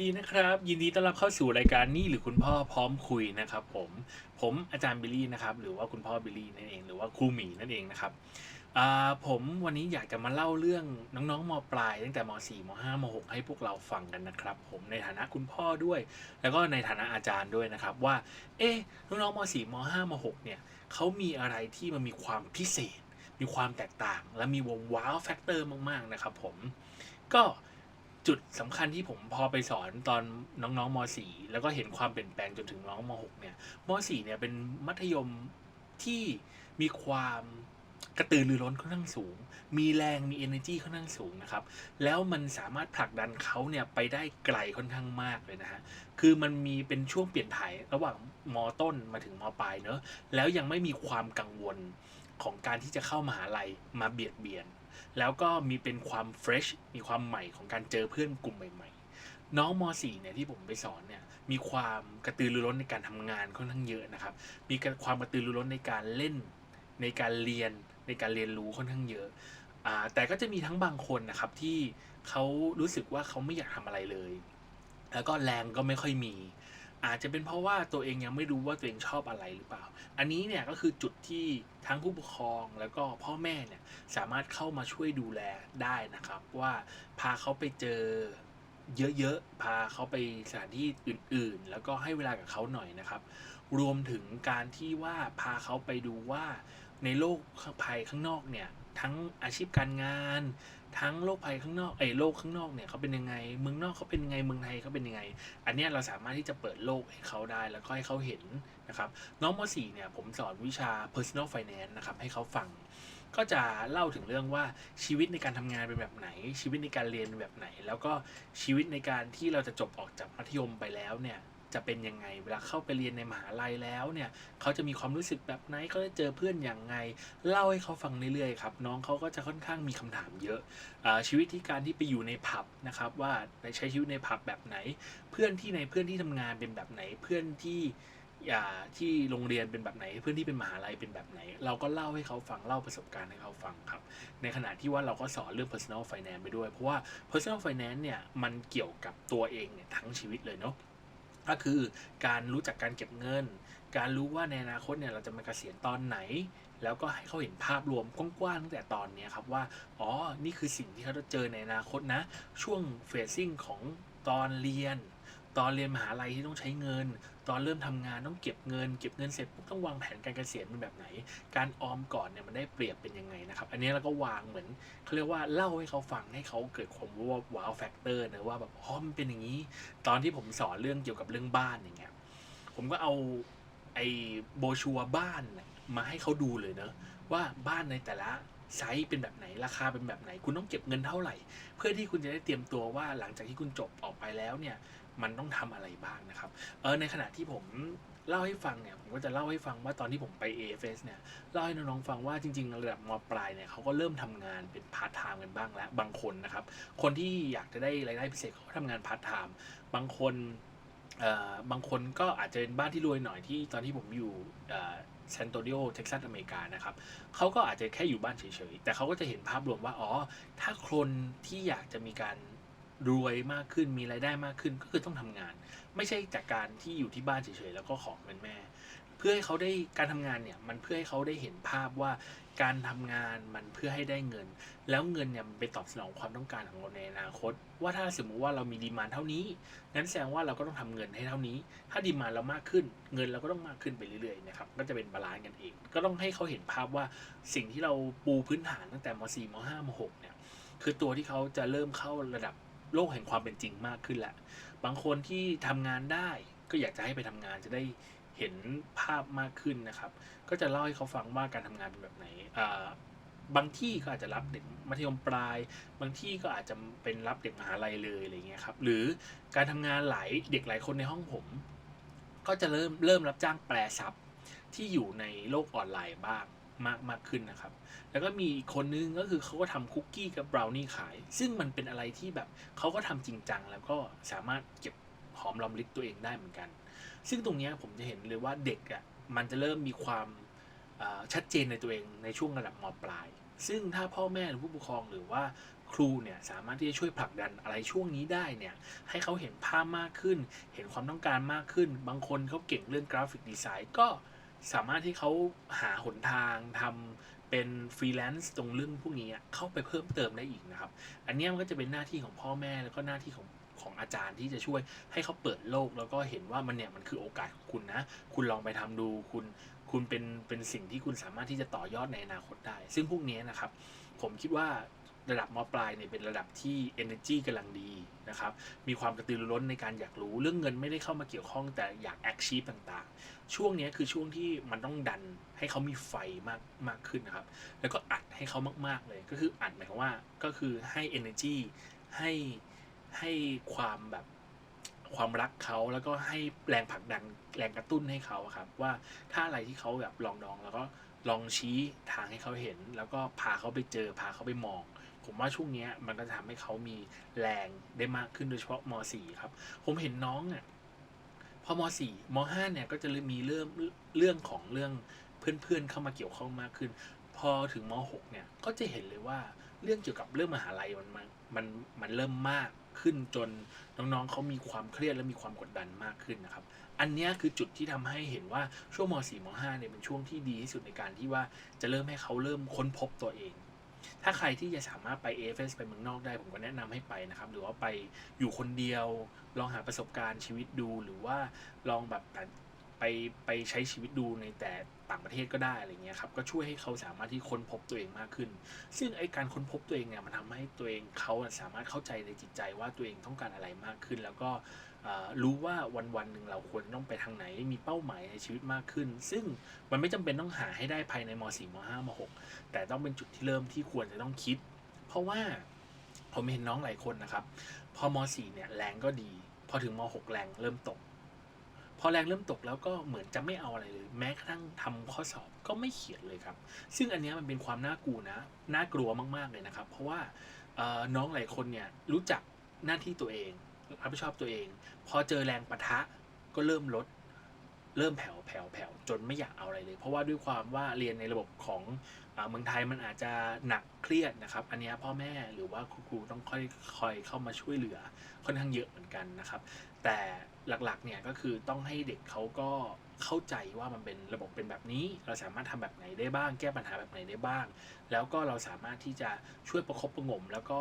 ดีนะครับ ยินดีต้อนรับเข้าสู่รายการนี่หรือคุณพ่อพร้อมคุยนะครับ ผมผมอาจารย์บิลลี่นะครับ หรือว่าคุณพ่อบิลลี่นั่นเองหรือว่าครูหมีนั่นเองนะครับผมวันนี้อยากจะมาเล่าเรื่องน้องๆมปลาย ตั้งแต่ม .4 ม .5 ม .6 ให้พวกเราฟังกันนะครับ ผมในฐานะคุณพ่อด้วย แล้วก็ในฐานะอาจารย์ด้วยนะครับ ว่า เอ๊ะน้องๆม .4 ม .5 ม .6 เนี่ยเขามีอะไรที่มันมีความพิเศษ มีความแตกต่าง และมีวงว้าวแฟกเตอร์มากๆนะครับ ผมก็ จุดสำคัญที่ผมพอไปสอนตอนน้องๆม .4 แล้วก็เห็นความเปลี่ยนแปลงจนถึงน้องม .6 เนี่ยม .4 เนี่ยเป็นมัธยมที่มีความกระตือรือร้นค่อนข้างสูง มีแรงมี energy ค่อนข้างสูงนะครับ แล้วมันสามารถผลักดันเขาเนี่ยไปได้ไกลค่อนข้างมากเลยนะฮะ คือมันมีเป็นช่วงเปลี่ยนถ่ายระหว่างมต้นมาถึงมปลายเนอะ แล้วยังไม่มีความกังวลของการที่จะเข้ามหาลัยมาเบียดเบียน แล้วก็มีเป็นความเฟรชมีความใหม่ของการเจอเพื่อนกลุ่มใหม่ ๆ น้องม .4 เนี่ยที่ผมไปสอนเนี่ยมีความกระตือรือร้นในการทำงานค่อนข้างเยอะนะครับ มีความกระตือรือร้นในการเล่น ในการเรียนในการเรียนรู้ค่อนข้างเยอะอ่าแต่ก็จะมีทั้งบางคนนะครับที่เขารู้สึกว่าเขาไม่อยากทำอะไรเลย แล้วก็แรงก็ไม่ค่อยมี อาจจะเป็นเพราะว่าตัวเองยังไม่รู้ว่าตัวเองชอบอะไรหรือเปล่า อันนี้เนี่ยก็คือจุดที่ทั้งผู้ปกครองแล้วก็พ่อแม่เนี่ยสามารถเข้ามาช่วยดูแลได้นะครับ ว่าพาเขาไปเจอเยอะๆ พาเขาไปสถานที่อื่นๆ แล้วก็ให้เวลากับเขาหน่อยนะครับ รวมถึงการที่ว่าพาเขาไปดูว่า ในโลกภัยข้างนอกเนี่ยทั้งอาชีพการงาน ทั้งโลกภัยข้างนอกเอ้โลกข้างนอกเนี่ยเขาเป็นยังไงเมืองนอกเขาเป็นยังไงเมืองไทยเขาเป็นยังไง อันนี้เราสามารถที่จะเปิดโลกให้เขาได้แล้วก็ให้เขาเห็นนะครับน้องม .4 เนี่ยผมสอนวิชา personal finance นะครับให้เขาฟังก็จะเล่าถึงเรื่องว่าชีวิตในการทำงานเป็นแบบไหน ชีวิตในการเรียนเป็นแบบไหน แล้วก็ชีวิตในการที่เราจะจบออกจากมัธยมไปแล้วเนี่ย จะเป็นยังไง เวลาเข้าไปเรียนในมหาลัยแล้วเนี่ยเขาจะมีความรู้สึกแบบไหนเขาจะเจอเพื่อนอย่างไง เล่าให้เขาฟังเรื่อยๆครับน้องเขาก็จะค่อนข้างมีคำถามเยอะอาชีวิตที่การที่ไปอยู่ในผับนะครับว่าในใช้ชีวิตในผับแบบไหน เพื่อนที่ในเพื่อนที่ทำงานเป็นแบบไหนเพื่อนที่อ่าที่โรงเรียนเป็นแบบไหนเพื่อนที่เป็นมหาลัยเป็นแบบไหน เราก็เล่าให้เขาฟังเล่าประสบการณ์ให้เขาฟังครับ ในขณะที่ว่าเราก็สอนเรื่อง personal finance ไปด้วย เพราะว่า personal finance เนี่ยมันเกี่ยวกับตัวเองเนี่ยทั้งชีวิตเลยเนาะ ก็คือการรู้จักการเก็บเงิน การรู้ว่าในอนาคตเนี่ยเราจะมาเกษียณตอนไหน แล้วก็ให้เขาเห็นภาพรวมกว้างๆตั้งแต่ตอนนี้ครับว่า อ๋อ นี่คือสิ่งที่เขาจะเจอในอนาคตนะ ช่วงเฟสซิ่งของตอนเรียน ตอนเรียนมหาลัยที่ต้องใช้เงิน ตอนเริ่มทำงานต้องเก็บเงิน เก็บเงินเสร็จปุ๊บต้องวางแผนการเกษียณเป็นแบบไหน การออมก่อนเนี่ยมันได้เปรียบเป็นยังไงนะครับ อันนี้เราก็วางเหมือนเขาเรียกว่าเล่าให้เขาฟังให้เขาเกิดความรู้ว่าว้าวแฟกเตอร์นะว่าแบบอ๋อมันเป็นอย่างนี้ ตอนที่ผมสอนเรื่องเกี่ยวกับเรื่องบ้านอย่างเงี้ย ผมก็เอาไอ้โบชัวบ้านมาให้เขาดูเลยเนอะว่าบ้านในแต่ละไซส์เป็นแบบไหนราคาเป็นแบบไหน คุณต้องเก็บเงินเท่าไหร่ เพื่อที่คุณจะได้เตรียมตัวว่าหลังจากที่คุณจบออกไปแล้วเนี่ย มันต้องทำอะไรบ้างนะครับ เออในขณะที่ผมเล่าให้ฟังเนี่ยผมก็จะเล่าให้ฟังว่าตอนที่ผมไป AFS เนี่ยเล่าให้น้องๆฟังว่าจริงๆ ระดับมปลายเนี่ยเขาก็เริ่มทำงานเป็นพาร์ทไทม์กันบ้างแล้วบางคนนะครับ คนที่อยากจะได้รายได้พิเศษเขาก็ทำงานพาร์ทไทม์บางคนเอ่อบางคนก็อาจจะเป็นบ้านที่รวยหน่อยที่ตอนที่ผมอยู่ซานโตดิโอเท็กซัสอเมริกานะครับเขาก็อาจจะแค่อยู่บ้านเฉยๆ แต่เขาก็จะเห็นภาพรวมว่า อ๋อ ถ้าคนที่อยากจะมีการ รวยมากขึ้นมีรายได้มากขึ้นก็คือต้องทำงาน ไม่ใช่จากการที่อยู่ที่บ้านเฉยๆแล้วก็ขอเงินแม่ เพื่อให้เขาได้การทำงานเนี่ยมันเพื่อให้เขาได้เห็นภาพว่าการทำงานมันเพื่อให้ได้เงิน แล้วเงินเนี่ยมันไปตอบสนองความต้องการของเราในอนาคต ว่าถ้าสมมุติว่าเรามีดีมานเท่านี้งั้นแสดงว่าเราก็ต้องทำเงินให้เท่านี้ ถ้าดีมานเรามากขึ้น เงินเราก็ต้องมากขึ้นไปเรื่อยๆนะครับก็จะเป็นบาลานซ์กันเอง ก็ต้องให้เขาเห็นภาพว่าสิ่งที่เราปูพื้นฐานตั้งแต่ม .4 ม .5 ม .6 เนี่ยคือตัวที่เขาจะเริ่มเข้าระดับ โลกแห่งความเป็นจริงมากขึ้นแหละ บางคนที่ทำงานได้ก็อยากจะให้ไปทำงานจะได้เห็นภาพมากขึ้นนะครับ ก็จะเล่าให้เขาฟังว่าการทำงานเป็นแบบไหนบางที่ก็อาจจะรับเด็กมัธยมปลาย บางที่ก็อาจจะเป็นรับเด็กมหาลัยเลยอะไรเงี้ยครับ หรือการทำงานหลายเด็กหลายคนในห้องผม ก็จะเริ่มเริ่มรับจ้างแปลซับที่อยู่ในโลกออนไลน์บ้าง มากมากขึ้นนะครับ แล้วก็มีอีกคนนึงก็คือเขาก็ทำคุกกี้กับบราวนี่ขาย ซึ่งมันเป็นอะไรที่แบบเขาก็ทำจริงจังแล้วก็สามารถเก็บหอมรอมริบตัวเองได้เหมือนกัน ซึ่งตรงนี้ผมจะเห็นเลยว่าเด็กอะมันจะเริ่มมีความชัดเจนในตัวเองในช่วงระดับมปลาย ซึ่งถ้าพ่อแม่หรือผู้ปกครองหรือว่าครูเนี่ยสามารถที่จะช่วยผลักดันอะไรช่วงนี้ได้เนี่ยให้เขาเห็นภาพมากขึ้น เห็นความต้องการมากขึ้น บางคนเขาเก่งเรื่องกราฟิกดีไซน์ก็ สามารถที่เขาหาหนทางทำเป็นฟรีแลนซ์ตรงเรื่องพวกนี้เข้าไปเพิ่มเติมได้อีกนะครับ อันนี้มันก็จะเป็นหน้าที่ของพ่อแม่แล้วก็หน้าที่ของของอาจารย์ที่จะช่วยให้เขาเปิดโลกแล้วก็เห็นว่ามันเนี่ยมันคือโอกาสของคุณนะ คุณลองไปทำดูคุณคุณเป็นเป็นสิ่งที่คุณสามารถที่จะต่อยอดในอนาคตได้ ซึ่งพวกนี้นะครับ ผมคิดว่า ระดับมปลายเนี่ยเป็นระดับที่ energy กำลังดีนะครับ มีความกระตือรือร้นในการอยากรู้ เรื่องเงินไม่ได้เข้ามาเกี่ยวข้องแต่อยาก achieve ต่างๆ ช่วงนี้คือช่วงที่มันต้องดันให้เขามีไฟมากมากขึ้นนะครับ แล้วก็อัดให้เขามาก ๆ เลย ก็คืออัดหมายความว่าก็คือให้ energy ให้ให้ความแบบความรักเขาแล้วก็ให้แรงผลักดันแรงกระตุ้นให้เขาครับ ว่าถ้าอะไรที่เขาแบบลองดองแล้วก็ลองชี้ทางให้เขาเห็น แล้วก็พาเขาไปเจอพาเขาไปมอง ผมว่าช่วงนี้มันก็จะทำให้เขามีแรงได้มากขึ้นโดยเฉพาะม .4 ครับ ผมเห็นน้องเนี่ยพอม .4 ม .5 เนี่ยก็จะมีเรื่องเรื่องของเรื่องเพื่อนๆเข้ามาเกี่ยวข้องมากขึ้น พอถึงม .6 เนี่ยก็จะเห็นเลยว่าเรื่องเกี่ยวกับเรื่องมหาลัยมันมันมันเริ่มมากขึ้นจนน้องๆเขามีความเครียดและมีความกดดันมากขึ้นนะครับ อันนี้คือจุดที่ทำให้เห็นว่าช่วงม .4 ม .5 เนี่ยเป็นช่วงที่ดีที่สุดในการที่ว่าจะเริ่มให้เขาเริ่มค้นพบตัวเอง ถ้าใครที่จะสามารถไป AFS ไปเมืองนอกได้ ผมก็แนะนำให้ไปนะครับ หรือว่าไปอยู่คนเดียว ลองหาประสบการณ์ชีวิตดู หรือว่าลองแบบไปไปใช้ชีวิตดูในแต่ต่างประเทศก็ได้อะไรเงี้ยครับ ก็ช่วยให้เขาสามารถที่ค้นพบตัวเองมากขึ้น ซึ่งไอการค้นพบตัวเองเนี่ยมันทำให้ตัวเองเขาสามารถเข้าใจในจิตใจว่าตัวเองต้องการอะไรมากขึ้น แล้วก็ รู้ว่าวันวันหนึ่งเราควรต้องไปทางไหนมีเป้าหมายในชีวิตมากขึ้น ซึ่งมันไม่จำเป็นต้องหาให้ได้ภายในม .4 ม .5 ม .6 แต่ต้องเป็นจุดที่เริ่มที่ควรจะต้องคิด เพราะว่าผมเห็นน้องหลายคนนะครับ พอม .4 เนี่ยแรงก็ดี พอถึงม .6 แรงเริ่มตก พอแรงเริ่มตกแล้วก็เหมือนจะไม่เอาอะไรเลย แม้กระทั่งทำข้อสอบก็ไม่เขียนเลยครับ ซึ่งอันนี้มันเป็นความน่ากลัวนะน่ากลัวมากๆเลยนะครับ เพราะว่าน้องหลายคนเนี่ยรู้จักหน้าที่ตัวเอง รับผิดชอบตัวเอง พอเจอแรงปะทะก็เริ่มลด เริ่มแผ่วแผ่วแผ่วจนไม่อยากเอาอะไรเลย เพราะว่าด้วยความว่าเรียนในระบบของเมืองไทยมันอาจจะหนักเครียดนะครับ อันนี้พ่อแม่หรือว่าครูต้องค่อยคอยเข้ามาช่วยเหลือค่อนข้างเยอะเหมือนกันนะครับ แต่หลักๆเนี่ยก็คือต้องให้เด็กเขาก็ เข้าใจว่ามันเป็นระบบเป็นแบบนี้ เราสามารถทำแบบไหนได้บ้าง แก้ปัญหาแบบไหนได้บ้าง แล้วก็เราสามารถที่จะช่วยประคบประงม แล้วก็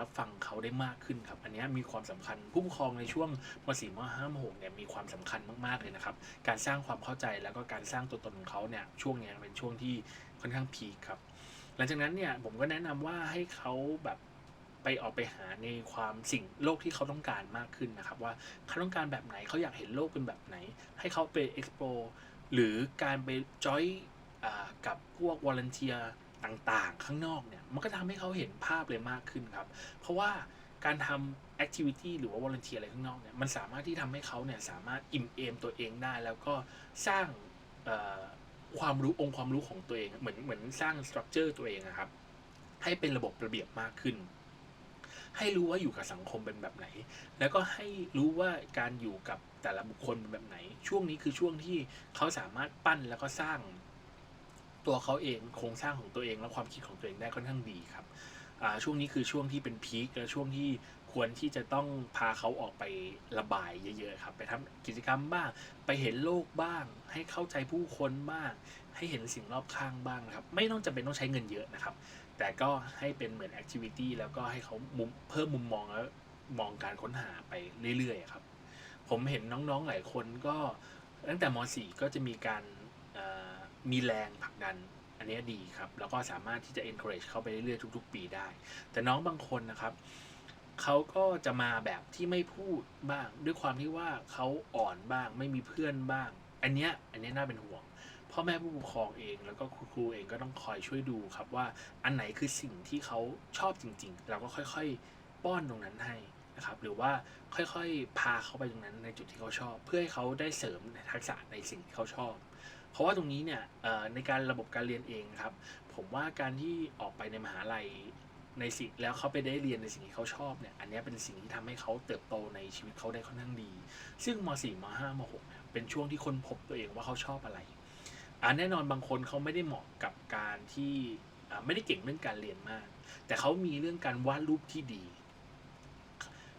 รับฟังเขาได้มากขึ้นครับอันนี้มีความสำคัญผู้ปกครองในช่วงม .4 ม .5 ม .6 เนี่ยมีความสำคัญมากๆเลยนะครับ การสร้างความเข้าใจแล้วก็การสร้างตัวตนของเขาเนี่ยช่วงนี้เป็นช่วงที่ค่อนข้างพีคครับหลังจากนั้นเนี่ยผมก็แนะนำว่าให้เขาแบบ ไปออกไปหาในความสิ่งโลกที่เขาต้องการมากขึ้นนะครับ ว่าเขาต้องการแบบไหนเขาอยากเห็นโลกเป็นแบบไหน ให้เขาไป explore หรือการไปจอยกับพวกวอลเนเทียต่างๆ ข้างนอกเนี่ย มันก็ทำให้เขาเห็นภาพเลยมากขึ้นครับ เพราะว่าการทำแอคทิวิตี้หรือว่าวอลเนเทียอะไรข้างนอกเนี่ย มันสามารถที่ทำให้เขาเนี่ยสามารถอิ่มเอมตัวเองได้ แล้วก็สร้างความรู้องค์ความรู้ของตัวเอง เหมือนเหมือนสร้างสตรัคเจอร์ตัวเองนะครับ ให้เป็นระบบระเบียบมากขึ้น ให้รู้ว่าอยู่กับสังคมเป็นแบบไหน แล้วก็ให้รู้ว่าการอยู่กับแต่ละบุคคลเป็นแบบไหน ช่วงนี้คือช่วงที่เขาสามารถปั้นแล้วก็สร้างตัวเขาเองโครงสร้างของตัวเองและความคิดของตัวเองได้ค่อนข้างดีครับช่วงนี้คือช่วงที่เป็นพีคและช่วงที่ควรที่จะต้องพาเขาออกไประบายเยอะๆครับ ไปทำกิจกรรมบ้าง ไปเห็นโลกบ้าง ให้เข้าใจผู้คนบ้าง ให้เห็นสิ่งรอบข้างบ้างนะครับ ไม่ต้องจำเป็นต้องใช้เงินเยอะนะครับ แต่ก็ให้เป็นเหมือนแอคทิวิตี้แล้วก็ให้เขามุมเพิ่มมุมมองแล้วมองการค้นหาไปเรื่อยๆครับ ผมเห็นน้องๆหลายคนก็ตั้งแต่ม .4 ก็จะมีการมีแรงผลักดันอันนี้ดีครับ แล้วก็สามารถที่จะ encourage เข้าไปเรื่อยๆทุก ๆ ปีได้ แต่น้องบางคนนะครับเขาก็จะมาแบบที่ไม่พูดบ้าง ด้วยความที่ว่าเขาอ่อนบ้าง ไม่มีเพื่อนบ้าง อันเนี้ยอันนี้น่าเป็นห่วง พ่อแม่ผู้ปกครองเอง แล้วก็ครูเองก็ต้องคอยช่วยดูครับว่าอันไหนคือสิ่งที่เขาชอบจริง ๆ เราก็ค่อยๆ ป้อนตรงนั้นให้นะครับหรือว่าค่อยๆ พาเขาไปตรงนั้นในจุดที่เขาชอบ เพื่อให้เขาได้เสริมทักษะในสิ่งที่เขาชอบ เพราะว่าตรงนี้เนี่ยในการระบบการเรียนเองครับ ผมว่าการที่ออกไปในมหาลัยในสิ่งแล้วเขาไปได้เรียนในสิ่งที่เขาชอบเนี่ยอันนี้เป็นสิ่งที่ทำให้เขาเติบโตในชีวิตเขาได้ค่อนข้างดี ซึ่งม .4 ม .5 ม .6 เนี่ยเป็นช่วงที่คนพบตัวเองว่าเขาชอบอะไร อ่าแน่นอนบางคนเขาไม่ได้เหมาะกับการที่อ่าไม่ได้เก่งเรื่องการเรียนมาก แต่เขามีเรื่องการวาดรูปที่ดี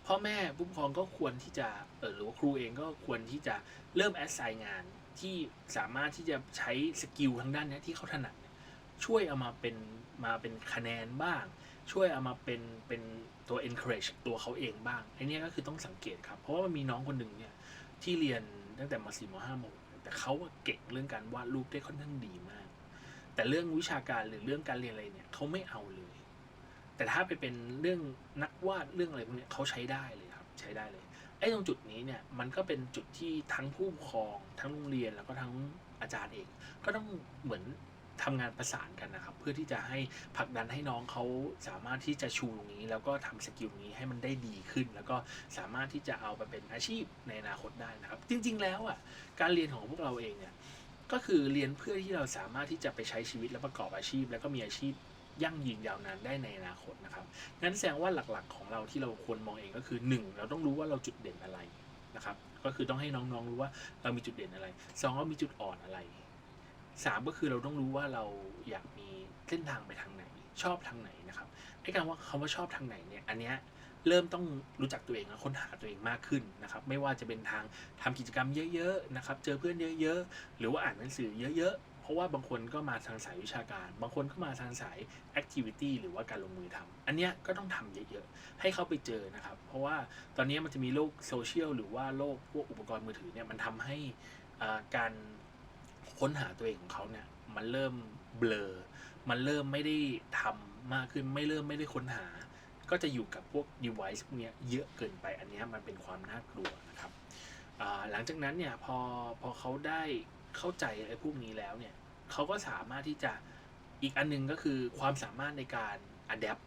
พ่อแม่ผู้ปกครองก็ควรที่จะเออหรือว่าครูเองก็ควรที่จะเริ่มแอดไซน์งานที่สามารถที่จะใช้สกิลทางด้านนี้ที่เขาถนัดช่วยเอามาเป็นมาเป็นคะแนนบ้าง ช่วยเอามาเป็นเป็นตัว encourage ตัวเขาเองบ้างไอ้เนี้ยก็คือต้องสังเกตครับ เพราะว่ามันมีน้องคนหนึ่งเนี่ยที่เรียนตั้งแต่ม .4 ม .5 ม แต่เขาเก่งเรื่องการวาดรูปได้ค่อนข้างดีมาก แต่เรื่องวิชาการหรือเรื่องการเรียนอะไรเนี่ยเขาไม่เอาเลย แต่ถ้าไปเป็นเรื่องนักวาดเรื่องอะไรพวกเนี้ยเขาใช้ได้เลยครับ ใช้ได้เลยไอ้ตรงจุดนี้เนี่ยมันก็เป็นจุดที่ทั้งผู้ปกครอง ทั้งโรงเรียนแล้วก็ทั้งอาจารย์เอง ก็ต้องเหมือน ทำงานประสานกันนะครับ เพื่อที่จะให้ผลักดันให้น้องเขาสามารถที่จะชูตรงนี้ แล้วก็ทำสกิลนี้ให้มันได้ดีขึ้น แล้วก็สามารถที่จะเอาไปเป็นอาชีพในอนาคตได้นะครับ จริง ๆ แล้วอะการเรียนของพวกเราเองเนี่ยก็คือเรียนเพื่อที่เราสามารถที่จะไปใช้ชีวิตและประกอบอาชีพ แล้วก็มีอาชีพยั่งยืนยาวนานได้ในอนาคตนะครับงั้นแสดงว่าหลักๆ ของเราที่เราควรมองเองก็คือ 1 เราต้องรู้ว่าเราจุดเด่นอะไรนะครับ ก็คือต้องให้น้องๆรู้ว่าเรามีจุดเด่นอะไรสองเรามีจุดอ่อนอะไร สามก็คือเราต้องรู้ว่าเราอยากมีเส้นทางไปทางไหน ชอบทางไหนนะครับไอ้การว่าคำว่าชอบทางไหนเนี่ยอันเนี้ยเริ่มต้องรู้จักตัวเองและค้นหาตัวเองมากขึ้นนะครับ ไม่ว่าจะเป็นทางทำกิจกรรมเยอะๆนะครับ เจอเพื่อนเยอะ ๆ หรือว่าอ่านหนังสือเยอะ ๆ เพราะว่าบางคนก็มาทางสายวิชาการ บางคนก็มาทางสาย activity หรือว่าการลงมือทำอันเนี้ยก็ต้องทำเยอะๆ ให้เขาไปเจอนะครับ เพราะว่าตอนนี้มันจะมีโลกโซเชียลหรือว่าโลกพวกอุปกรณ์มือถือเนี่ยมันทำให้อ่าการ ค้นหาตัวเองของเขาเนี่ย มันเริ่มเบลอ มันเริ่มไม่ได้ทำมากขึ้น ไม่เริ่มไม่ได้ค้นหา ก็จะอยู่กับพวก device พวกนี้เยอะเกินไป อันนี้มันเป็นความน่ากลัวนะครับ หลังจากนั้นเนี่ยพอพอเขาได้เข้าใจไอ้พวกนี้แล้วเนี่ยเขาก็สามารถที่จะอีกอันหนึงก็คือความสามารถในการ adapt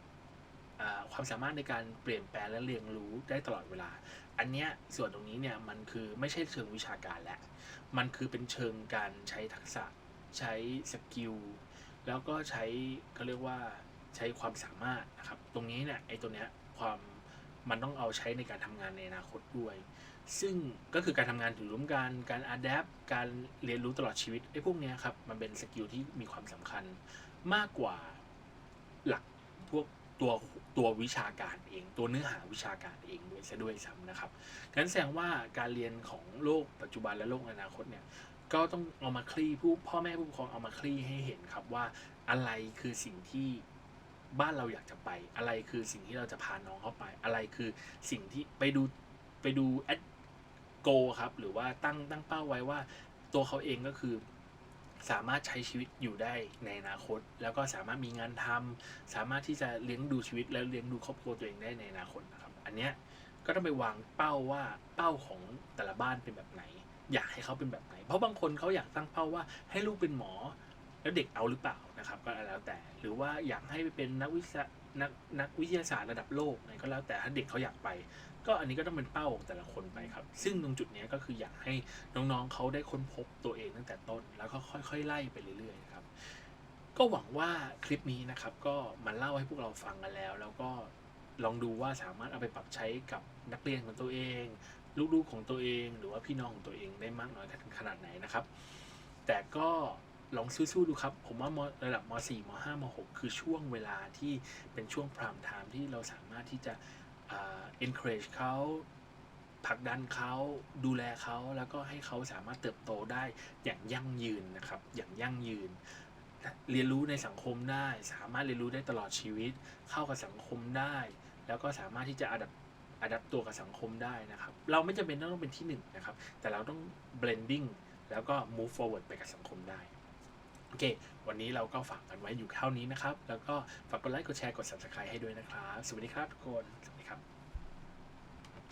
ความสามารถในการเปลี่ยนแปลงและเรียนรู้ได้ตลอดเวลา อันเนี้ยส่วนตรงนี้เนี่ยมันคือไม่ใช่เชิงวิชาการแหล้วมันคือเป็นเชิงการใช้ทักษะ ใช้สกิล แล้วก็ใช้เขาเรียกว่าใช้ความสามารถนะครับ ตรงนี้เนี่ยไอ้ตัวเนี้ยความมันต้องเอาใช้ในการทำงานในอนาคตด้วย ซึ่งก็คือการทำงานถือร่วมกัน การอัดแอปการเรียนรู้ตลอดชีวิตไอ้พวกเนี้ยครับ มันเป็นสกิลที่มีความสำคัญมากกว่าหลักพวก ตัวตัววิชาการเอง ตัวเนื้อหาวิชาการเองด้วยซะด้วยซ้ำนะครับงั้นแสดงว่าการเรียนของโลกปัจจุบันและโลกอนาคตเนี่ยก็ต้องเอามาคลี่ผู้พ่อแม่ผู้ปกครองเอามาคลี่ให้เห็นครับว่าอะไรคือสิ่งที่บ้านเราอยากจะไป อะไรคือสิ่งที่เราจะพาน้องเข้าไป อะไรคือสิ่งที่ไปดูไปดูแอดโกครับหรือว่าตั้งตั้งเป้าไว้ว่าตัวเขาเองก็คือ สามารถใช้ชีวิตอยู่ได้ในอนาคต แล้วก็สามารถมีงานทำสามารถที่จะเลี้ยงดูชีวิตและเลี้ยงดูครอบครัวตัวเองได้ในอนาคตนะครับ อันเนี้ยก็ต้องไปวางเป้าว่าเป้าของแต่ละบ้านเป็นแบบไหน อยากให้เขาเป็นแบบไหน เพราะบางคนเขาอยากตั้งเป้าว่าให้ลูกเป็นหมอ แล้วเด็กเอาหรือเปล่านะครับ ก็แล้วแต่หรือว่าอยากให้ไปเป็นนักวิชา นักนักวิทยาศาสตร์ระดับโลกอะไรก็แล้วแต่ถ้าเด็กเขาอยากไป ก็อันนี้ก็ต้องเป็นเป้าของแต่ละคนไปครับ ซึ่งตรงจุดนี้ก็คืออยากให้น้องๆเขาได้ค้นพบตัวเองตั้งแต่ต้น แล้วก็ค่อยๆไล่ไปเรื่อยๆนะครับก็หวังว่าคลิปนี้นะครับก็มาเล่าให้พวกเราฟังกันแล้ว แล้วก็ลองดูว่าสามารถเอาไปปรับใช้กับนักเรียนของตัวเอง ลูกๆของตัวเอง หรือว่าพี่น้องของตัวเองได้มากน้อยขนาดไหนนะครับ แต่ก็ ลองสู้ๆดูครับ ผมว่ามระดับม .4 ม .5 ม .6 คือช่วงเวลาที่เป็นช่วงพรามไทม์ที่เราสามารถที่จะ encourage เขาผลักดันเขาดูแลเขาแล้วก็ให้เขาสามารถเติบโตได้อย่างยั่งยืนนะครับ อย่างยั่งยืน เรียนรู้ในสังคมได้ สามารถเรียนรู้ได้ตลอดชีวิต เข้ากับสังคมได้ แล้วก็สามารถที่จะอัดับอัดับตัวกับสังคมได้นะครับ เราไม่จำเป็นต้องเป็นที่หนึ่งนะครับ แต่เราต้อง blending แล้วก็ move forward ไปกับสังคมได้ โอเค วันนี้เราก็ฝากกันไว้อยู่เท่านี้นะครับ แล้วก็ฝากกดไลค์ กดแชร์ กด subscribe ให้ด้วยนะครับ สวัสดีครับทุกคน สวัสดีครับ